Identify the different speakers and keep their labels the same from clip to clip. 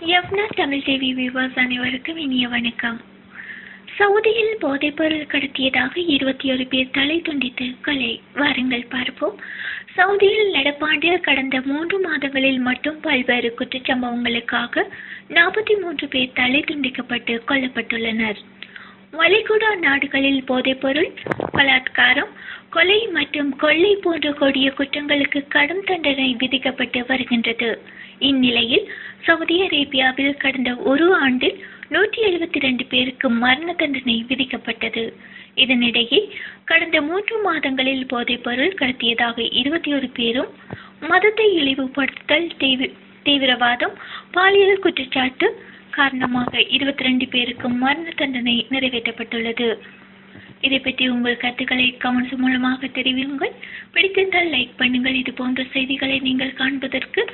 Speaker 1: யவ்னா Tamil TV viewers அனைவருக்கும் இனிய வணக்கம். சவுதியில் போதைப்பொருள் கடத்தியதாக இருபத்தி ஒரு பேர் தலை துண்டித்து கொலை. வாருங்கள் பார்ப்போம். சவுதியில் நடப்பாண்டில் கடந்த மூன்று மாதங்களில் மட்டும் பல்வேறு குற்றச்சம்பவங்களுக்காக நாற்பத்தி மூன்று பேர் தலை துண்டிக்கப்பட்டு கொல்லப்பட்டுள்ளனர். வளைகுடா நாடுகளில் போதைப்பொருள் பலாத்காரம் கொலை மற்றும் கொள்ளை போன்ற கொடிய குற்றங்களுக்கு கடும் தண்டனை விதிக்கப்பட்டு வருகின்றது. இந்நிலையில் சவுதி அரேபியாவில் கடந்த ஒரு ஆண்டில் நூற்றி எழுபத்தி ரெண்டு பேருக்கு மரண தண்டனை விதிக்கப்பட்டது. இதனிடையே கடந்த மூன்று மாதங்களில் போதைப்பொருள் கடத்தியதாக இருபத்தி ஒரு பேரும் மதத்தை இழிவுபடுத்துதல் தீவி தீவிரவாதம் பாலியல் குற்றச்சாட்டு காரணமாக இருபத்தி ரெண்டு பேருக்கு மரண தண்டனை நிறைவேற்றப்பட்டுள்ளது. இதை பற்றி உங்கள் கருத்துக்களை கமெண்ட்ஸ் மூலமாக தெரிவியுங்கள். பிடித்திருந்தால் லைக் பண்ணுங்கள். இது போன்ற செய்திகளை நீங்கள் காண்பதற்கு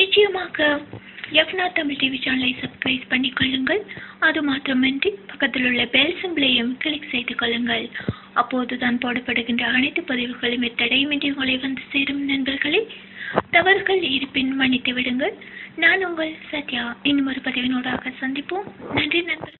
Speaker 1: நிச்சயமாக எஃப்னா தமிழ் டிவி சேனலை சப்ஸ்கிரைப் பண்ணிக்கொள்ளுங்கள் அது மாத்திரமின்றி பக்கத்தில் உள்ள பெல் சிம்பிளையும் கிளிக் செய்து கொள்ளுங்கள். அப்போது தான் போடப்படுகின்ற அனைத்து பதிவுகளும் தடையின்றி உங்களை வந்து சேரும் நண்பர்களே. தவறுகள் இருப்பின் மன்னித்து விடுங்கள் நான் உங்கள் சத்யா. இன்னும் ஒரு பதிவினூடாக சந்திப்போம். நன்றி நண்பர்கள்.